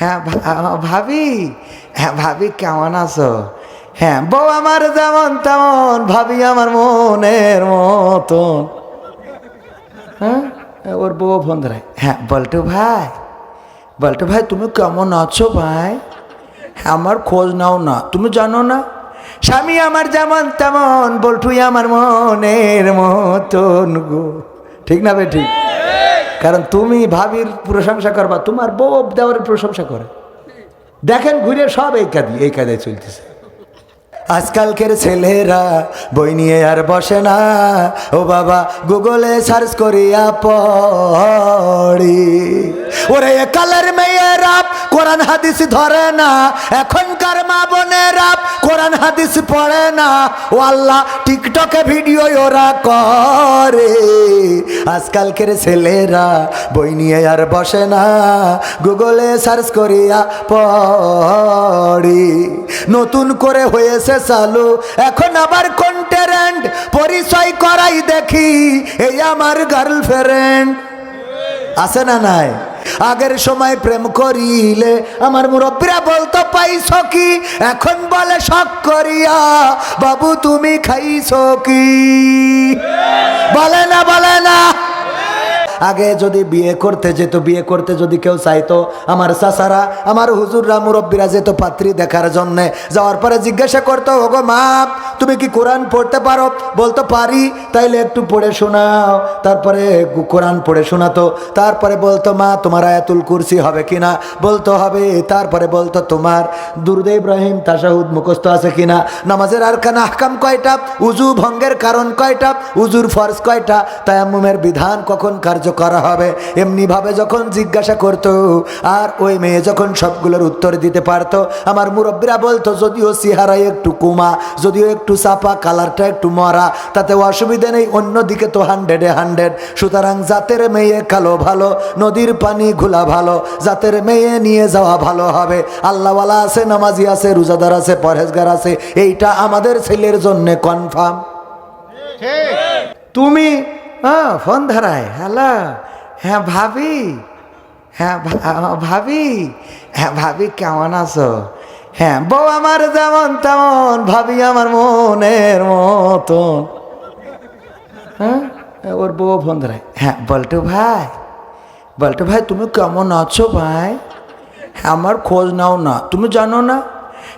হ্যাঁ ভাবি হ্যাঁ ভাবি কেমন আছো? হ্যাঁ বউ আমার যেমন তেমন, ভাবি আমার মনের মতন। হ্যাঁ ওর বউ ফোন ধরে হ্যাঁ বল্টু ভাই বল্টু ভাই, তুমি কেমন আছো ভাই? আমার খোঁজ নাও না, তুমি জানো না? স্বামী আমার যেমন তেমন, বল্টুই আমার মনের মতন গো। ঠিক না বে, ঠিক? কারণ তুমি ভাবির প্রশংসা করবা, তোমার বউ দেওয়ার প্রশংসা করে। দেখেন ঘুরে সব এই কাদি এই কাদায় চলতেছে। আজকালকের ছেলেরা বই নিয়ে আর বসে না। ও বাবা, গুগলে সার্চ করিয়া পড়ি। ওরে কালের মেয়েরা কোরআন হাদিস ধরে না। এখনকার মা বোনেরা কোরআন হাদিস পড়ে না। ও আল্লাহ, টিকটকে ভিডিও ওরা করে। আজকালকের ছেলেরা বই নিয়ে আর বসে না। গুগলে সার্চ করিয়া পড়ি। নতুন করে হয়েছে চালু। এখন আবার কন্টেরেন্ট পরিচয় করাই দেখি, এই আমার গার্লফ্রেন্ড আছে না নাই? আগের সময় প্রেম করিলে আমার মুরব্বীরা বলতো, পাইছ কি? এখন বলে শখ করিয়া, বাবু তুমি খাইছ কি? বলে না বলে না। আগে যদি বিয়ে করতে যেত, বিয়ে করতে যদি কেউ চাইতো, আমার চাচারা, আমার হুজুররা, মুরব্বীরা যেত পাত্রী দেখার জন্যে। যাওয়ার পরে জিজ্ঞাসা করতো, ওগো মা তুমি কি কোরআন পড়তে পারো? বলতো পারি, তাইলে একটু পড়ে শোনাও। তারপরে কোরআন পড়ে শোনাতো। তারপরে বলতো, মা, তোমার আয়াতুল কুরসি হবে কিনা? বলতো, হবে। তারপরে বলতো, তোমার দুর্দে ইব্রাহিম তাসাহুদ মুখস্থ আছে কিনা? নামাজের আর কানা আহকাম কয়টা? উজু ভঙ্গের কারণ কয়টা? উজুর ফরজ কয়টা? তায়াম্মুমের বিধান কখন কার্য করা হবে? এমনিভাবে যখন জিজ্ঞাসা করতো, আর ওই মেয়ে যখন সবগুলোর উত্তর দিতে পারতো, আমার মুরব্বীরা বলতো, যদিও সিহারাই একটু কুমা, যদিও একটু চাপা, কালারটা একটু মরা, তাতে অসুবিধা নেই, অন্যদিকে তো হান্ড্রেডে হান্ড্রেড সুতরাং জাতের মেয়ে কালো ভালো, নদীর পানি ঘোলা ভালো, জাতের মেয়ে নিয়ে যাওয়া ভালো হবে। আল্লাহওয়ালা আছে, নামাজি আছে, রোজাদার আছে, পরহেজগার আছে, এইটা আমাদের ছেলের জন্যে কনফার্ম তুমি হ্যাঁ ফোন ধরায় হ্যালো হ্যাঁ ভাবি হ্যাঁ ভাবি হ্যাঁ ভাবি, কেমন আছো? হ্যাঁ বউ আমার যেমন তেমন, ভাবি আমার মনের মতন। হ্যাঁ ওর বউ ফোন ধরায় হ্যাঁ বল্টু ভাই বল্টু ভাই, তুমি কেমন আছো ভাই? আমার খোঁজ নাও না, তুমি জানো না?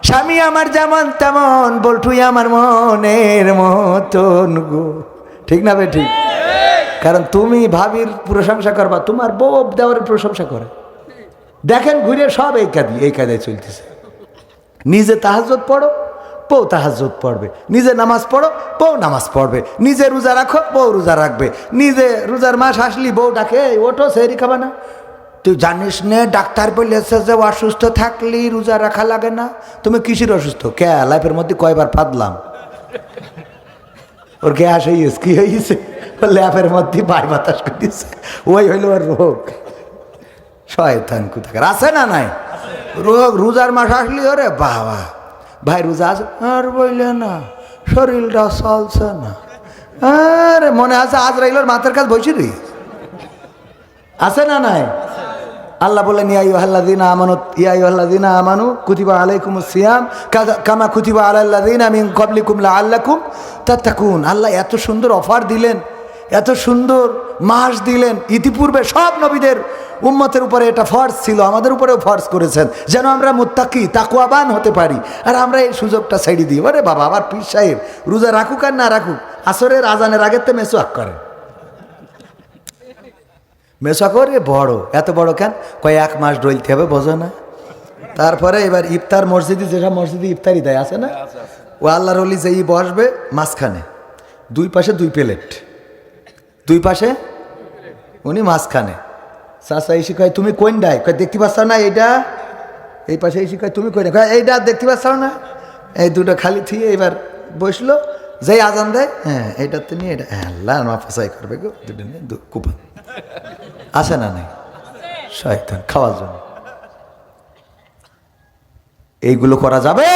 স্বামী আমার যেমন তেমন বল্টুই আমার মনের মতন গো। ঠিক না বে, ঠিক? কারণ তুমি ভাবির প্রশংসা করবা, তোমার বউ দেওয়ার প্রশংসা করে। দেখেন ঘুরে সব এই কাদি এই কাদায় চলতেছে। নিজে তাহাজত পড়ো, বউ তাহাজত পড়বে। নিজে নামাজ পড়ো, বউ নামাজ পড়বে। নিজে রোজা রাখো, বউ রোজা রাখবে। নিজে রোজার মাস আসলি বউ ডাকে ওঠো সেরি খাবা না। তুই জানিস নে, ডাক্তার বলেছে যে অসুস্থ থাকলি রোজা রাখা লাগে না। তুমি কিসের অসুস্থ? কে? লাইফের মধ্যে কয়বার পাদলাম ওর গ্যাস হয়েছে কি হয়েছে ওর ল্যাপের মধ্যে বাই বাতাস করেছে ওই হইল ওর রোগ। শয়তান কোথাকার? আছে না নাই? রোজার মাস আসলি ওরে বাবা। ভাই, রোজা আছে? আর বইলে না, শরীরটা চলছে না। আরে, মনে আছে আজ রাইলোর মাথার কাজ বসি আছে না নাই? আল্লাহ বলেন ইয়াইহাল্লাদিনা আমানু ইয়াইহাল্লাদিনা আমানু কুতিবা আলাইকুম সিয়াম কামা কুতিবা আলাল্লাদিনা মিন ক্বাবলিকুম লাআল্লাকুম তাত্তাকুন। আল্লাহ এত সুন্দর অফার দিলেন। এত সুন্দর মাস দিলেন। ইতিপূর্বে সব নবীদের উম্মতের উপরে এটা ফর্স ছিল আমাদের উপরেও ফর্স করেছেন। যেন আমরা মুত্তাকি তাকুয়াবান হতে পারি। আর আমরা এই সুযোগটা ছেড়ে দিই। আরে বাবা আবার পীর সাহেব রোজা রাখুক আর না রাখুক আসরের আজানের আগের তো মেসোয়াক করে। মেসা করে বড় এত বড় কেন? কয় এক মাস ডলতে হবে বোঝো না। তারপরে এবার ইফতার মসজিদে যেসব মসজিদে ইফতারি দেয় আছে না? ও আল্লাহর অলি যেই বসবে মাঝখানে। দুই পাশে দুই প্লেট। দুই পাশে? উনি মাঝখানে। চাষা এসে কয়, তুমি কোন ডাই? দেখতে পাচ্ছ না এইটা? এই পাশে এসে কয়, তুমি কোন কয়, এইটা দেখতে পাচ্ছ না? এই দুটো খালি থিয়ে এবার বসল। যেই আজান দেয় হ্যাঁ এইটাতে নিয়ে এটা হ্যাঁ আল্লাহ মা ফাঁসাই করবে গো, দুটো নিয়ে কুপন। আছে না নেই? শয়তান, খাওয়ার জন্য। এইগুলো করা যাবে?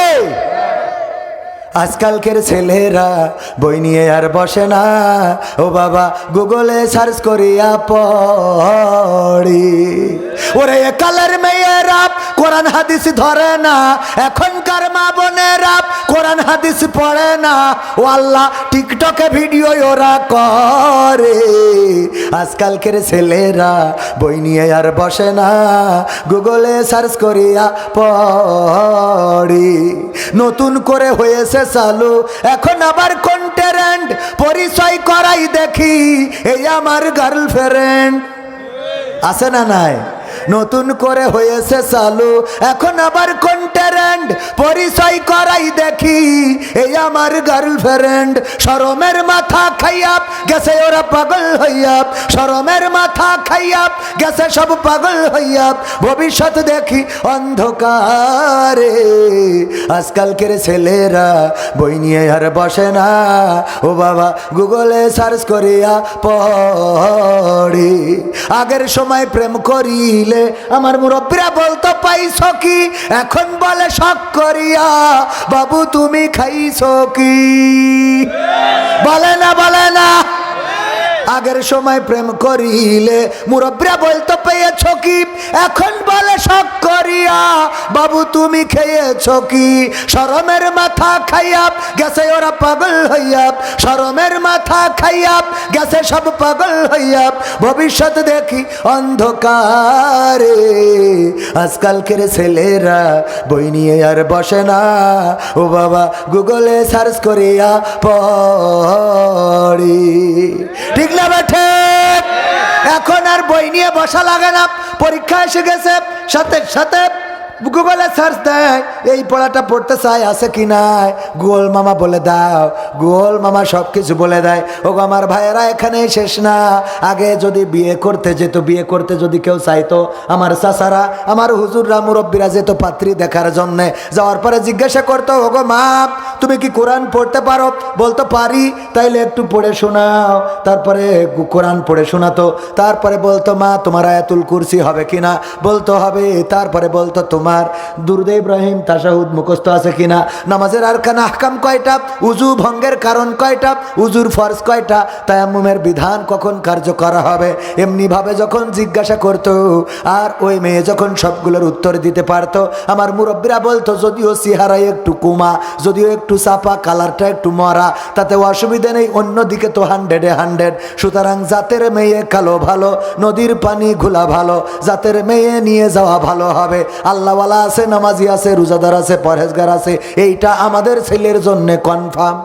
আজকালকের ছেলেরা বই নিয়ে আর বসে না। ও বাবা, গুগলে সার্চ করিয়া পড়ি। ওরে আজকালের মেয়েরা কোরআন হাদিস ধরে না। এখনকার মা বোনেরা কোরআন হাদিস পড়ে না। ও আল্লাহ, টিকটকে ভিডিও ওরা করে। আজকালকের ছেলেরা বই নিয়ে আর বসে না। গুগলে সার্চ করিয়া পড়ি। নতুন করে হয়েছে চালু। এখন আবার কন্টেরেন্ট পরিচয় করাই দেখি এই আমার গার্লফ্রেন্ড আছে না নাই? নতুন করে হয়েছে চালু। এখন আবার কন্টেরেন্ট পরিচয় করাই দেখি। এই আমার গার্লফ্রেন্ড সরমের মাথা খাইয়াপ গেছে ওরা পাগল হইয়াপ সরমের মাথা খাইয়াপ গেছে সব পাগল হইয়াপ ভবিষ্যৎ দেখি অন্ধকারে। আজকালকের ছেলেরা বই নিয়ে আর বসে না। ও বাবা, গুগলে সার্চ করিয়া পড়ি। আগের সময় প্রেম করিলে আমার মুরব্বীরা বলতো, পাইছ কি? এখন বলে, শখ করিয়া, বাবু তুমি খাইছ কি? বলে না বলে না। আগের সময় প্রেম করিলে মুরব্বীরা বলতো, পেয়েছ কি? এখন বলে, শখ করিয়া। বাবু, তুমি খেয়েছ কি? সরমের মাথা খাইয়াপ গেছে ওরা পাগল হইয়াপ সরমের মাথা খাইয়াপ গেছে সব পাগল হইয়াপ ভবিষ্যৎ দেখি অন্ধকারে, আজকালকের ছেলেরা বই নিয়ে আর বসে না। ও বাবা, গুগলে সার্চ করিয়া পড়ি। ঠিক না বেঠে এখন আর বই নিয়ে বসা লাগে না। পরীক্ষা এসে গেছে। সাথে সাথে গুগলে সার্চ দেয়, এই পড়াটা পড়তে চাই, আছে কি নাই? গুগল মামা বলে দাও, গুগল মামা সব কিছু বলে দেয়। ও আমার ভাইয়েরা, এখানেই শেষ না। আগে যদি বিয়ে করতে যেত, বিয়ে করতে যদি কেউ চাইতো, আমার চাচারা, আমার হুজুররা, মুরব্বীরা যেত পাত্রী দেখার জন্যে। যাওয়ার পরে জিজ্ঞাসা করতো ও গো মা, তুমি কি কোরআন পড়তে পারো? বলতো, পারি, তাইলে একটু পড়ে শোনাও। তারপরে কোরআন পড়ে শোনাতো। তারপরে বলতো, মা, তোমার আয়াতুল কুরসি হবে কিনা বলতো, হবে। তারপরে বলতো, তোমার দুরুদে ইব্রাহিম তাসাহুদ মুখস্থ আছে কিনা? নামাজের আর কানা হাকাম কয়টা? উজু ভঙ্গের কারণ কয়টা? উজুর ফরজ কয়টা? তায়াম্মুমের বিধান কখন কার্য করা হবে? এমনিভাবে যখন জিজ্ঞাসা করতো, আর ওই মেয়ে যখন সবগুলোর উত্তর দিতে পারতো, আমার মুরব্বীরা বলতো, যদিও সিহারাই একটু কুমা, যদিও একটু চাপা, কালারটা একটু মরা, তাতে অসুবিধা নেই, অন্যদিকে তো হান্ড্রেডে হান্ড্রেড সুতরাং জাতের মেয়ে কালো ভালো, নদীর পানি ঘোলা ভালো, জাতের মেয়ে নিয়ে যাওয়া ভালো হবে। আল্লাহওয়ালা আছে নামাজি আছে রোজাদার আছে পরহেজগার আছে এইটা আমাদের ছেলের জন্য কনফার্ম